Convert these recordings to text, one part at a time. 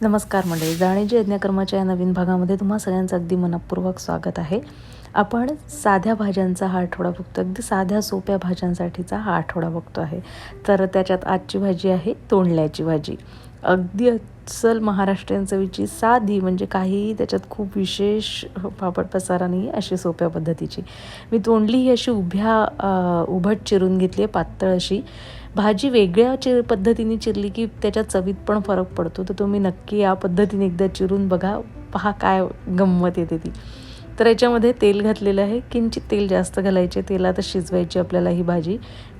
नमस्कार मंडळी जाणीजी यज्ञकर्माच्या या नवीन भागामध्ये तुम्हा सगळ्यांचं अगदी मनपूर्वक स्वागत आहे. आपण साध्या भाज्यांचा हा आठवडा बघतो अगदी साध्या सोप्या भाज्यांसाठीचा हा आठवडा बघतो आहे. तर त्याच्यात आजची भाजी आहे तोंडल्याची भाजी. अगदी अस्सल महाराष्ट्रीयन चवीची साधी म्हणजे काहीही त्याच्यात खूप विशेष पापड पसारा नाही अशी सोप्या पद्धतीची. मी तोंडली ही अशी उभ्या उभट चिरून घेतली आहे पातळ अशी. भाजी वेगळ्या चिर पद्धतीने चिरली की त्याच्या चवीत पण फरक पडतो. तर तुम्ही नक्की या पद्धतीने एकदा चिरून बघा. पहा काय गंमत येते ती. तर याच्यामध्ये तेल घातलेलं आहे. किंचित तेल जास्त घालायचे. तेलात शिजवायची आपल्याला ही भाजी.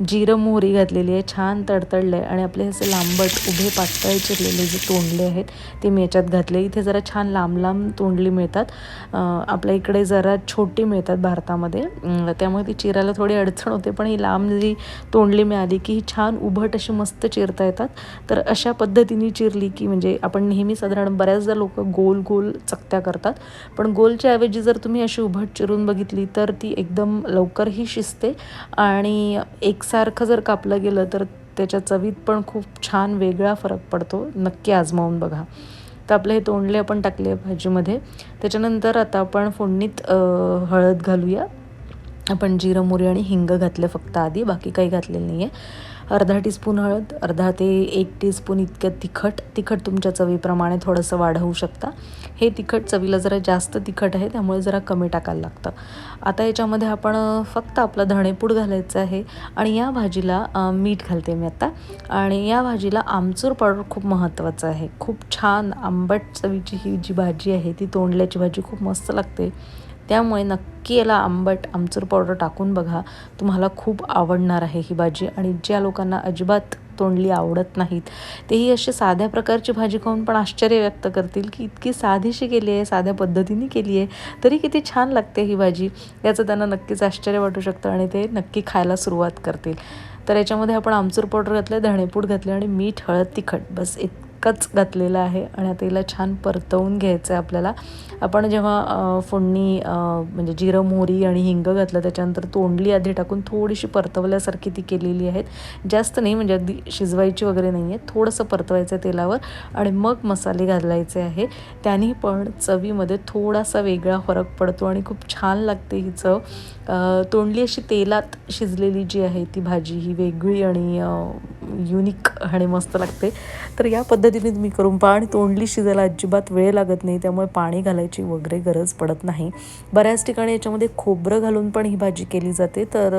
जिरं मोहरी घातलेली आहे. छान तडतडलं आहे. आणि आपले असे लांबट उभे पातळ चिरलेले जे तोंडले आहेत ते मी याच्यात घातले. इथे जरा छान लांब लांब तोंडली मिळतात. आपल्या इकडे जरा छोटी मिळतात भारतामध्ये. त्यामुळे ती चिरायला थोडी अडचण होते. पण ही लांब जी तोंडली मिळाली की ही छान उभट अशी मस्त चिरता येतात. तर अशा पद्धतीने चिरली की म्हणजे आपण नेहमी साधारण बऱ्याचदा लोक गोल गोल चकत्या करतात. पण गोलच्या ऐवजी जर तुम्ही अशी उभट चिरून बघितली तर ती एकदम लवकरही शिजते. आणि एकसारखं जर कापलं गेलं तर त्याच्या चवीत पण खूप छान वेगळा फरक पडतो. नक्की आजमावून बघा. तर आपले हे तोंडले आपण टाकले भाजीमध्ये. त्याच्यानंतर आता आपण फोडणीत हळद घालूया. आपण जिरं मोरी आणि हिंग घातले फक्त आधी. बाकी काही घातलेलं नाही आहे अर्धा टीस्पून हळद अर्धा ते एक टीस्पून इतकं तिखट. तिखट तुमच्या चवीप्रमाणे थोडंसं वाढवू शकता. हे तिखट चवीला जरा जास्त तिखट आहे त्यामुळे जरा कमी टाकायला लागतं. आता याच्यामध्ये आपण फक्त आपलं धणेपूड घालायचं आहे आणि या भाजीला मीठ घालते मी आता. आणि या भाजीला आमचूर पावडर खूप महत्त्वाचं आहे. खूप छान आंबट चवीची ही जी भाजी आहे ती तोंडल्याची भाजी खूप मस्त लागते. त्यामुळे नक्की याला आंबट आमचूर पावडर टाकून बघा. तुम्हाला खूप आवडणार आहे ही भाजी आणि ज्या लोकांना अजिबात तोंडली आवडत नाहीत तेही अशी साध्या प्रकारची भाजी खाऊन पण आश्चर्य व्यक्त करतील की इतकी साधीशी केली आहे साध्या पद्धतीने केली आहे तरी किती छान लागते ही भाजी. याचं त्यांना नक्कीच आश्चर्य वाटू शकतं आणि ते नक्की खायला सुरुवात करतील. तर याच्यामध्ये आपण आमचूर पावडर घातलं धणेपूड घातले आणि मीठ हळद तिखट. बस कच घातलेला आहे आणि आता हिला छान परतवून घ्यायचं आहे आपल्याला. आपण जेव्हा फोडणी म्हणजे जिरं मोहरी आणि हिंग घातलं त्याच्यानंतर तोंडली आधी टाकून थोडीशी परतवल्यासारखी ती केलेली आहेत. जास्त नाही म्हणजे अगदी शिजवायची वगैरे नाही आहे थोडंसं परतवायचं आहे तेलावर आणि मग मसाले घालायचे आहे. त्याने पण चवीमध्ये थोडासा वेगळा फरक पडतो आणि खूप छान लागते ही चव. तोंडली अशी तेलात शिजलेली जी आहे ती भाजी ही वेगळी आणि युनिक आणि मस्त लागते. तर या पद्धती पद्धतीने तुम्ही करून पहा आणि तोंडली शिजायला अजिबात वेळ लागत नाही त्यामुळे पाणी घालायची वगैरे गरज पडत नाही. बऱ्याच ठिकाणी याच्यामध्ये खोबरं घालून पण ही भाजी केली जाते तर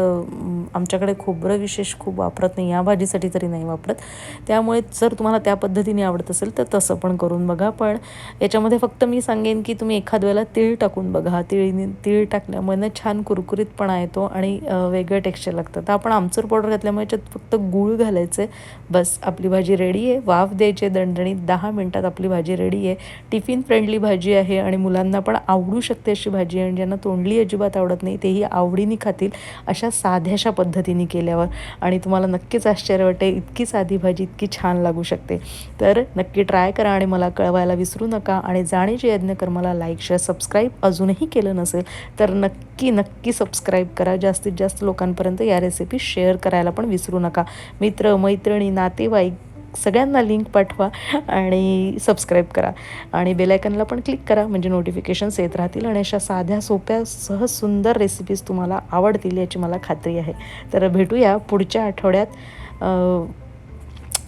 आमच्याकडे खोबरं विशेष खूप वापरत नाही या भाजीसाठी तरी नाही वापरत. त्यामुळे जर तुम्हाला त्या पद्धतीने आवडत असेल तर तसं पण करून बघा. पण याच्यामध्ये फक्त मी सांगेन की तुम्ही एखाद वेळेला तीळ टाकून बघा. तिळीने तीळ टाकल्यामुळे ना छान कुरकुरीतपणा येतो आणि वेगळं टेक्स्चर लागतं. तर आपण आमचूर पावडर घातल्यामुळे याच्यात फक्त गूळ घालायचं आहे बस आपली भाजी रेडी आहे. वाफ द्यायची आहे दणदणीत दहा मिनटात आपली भाजी रेडी आहे. टिफिन फ्रेंडली भाजी आहे आणि मुलांना पण आवडू शकते अशी भाजी आणि ज्यांना तोंडली अजिबात आवडत नाही तेही आवडीने खातील अशा साध्याशा पद्धतीने केल्यावर. आणि तुम्हाला नक्कीच आश्चर्य वाटेल इतकी साधी भाजी इतकी छान लागू शकते. तर नक्की ट्राय करा आणि मला कळवायला विसरू नका आणि जाणीचे यज्ञकर्माला लाईक शेअर सबस्क्राईब अजूनही केलं नसेल तर नक्की नक्की सबस्क्राईब करा. जास्तीत जास्त लोकांपर्यंत या रेसिपी शेअर करायला पण विसरू नका. मित्र मैत्रिणी नातेवाईक सगळ्यांना लिंक पाठवा आणि सबस्क्राईब करा. आणि बेलायकनला पण क्लिक करा म्हणजे नोटिफिकेशन्स येत राहतील आणि अशा साध्या सोप्या सहज सुंदर रेसिपीज तुम्हाला आवडतील याची मला खात्री आहे. तर भेटूया पुढच्या आठवड्यात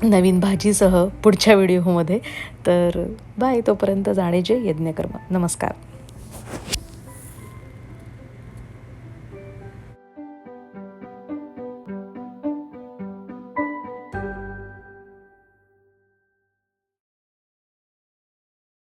नवीन भाजीसह पुढच्या व्हिडिओमध्ये तर बाय तोपर्यंत जाणीचे यज्ञकर्म. नमस्कार.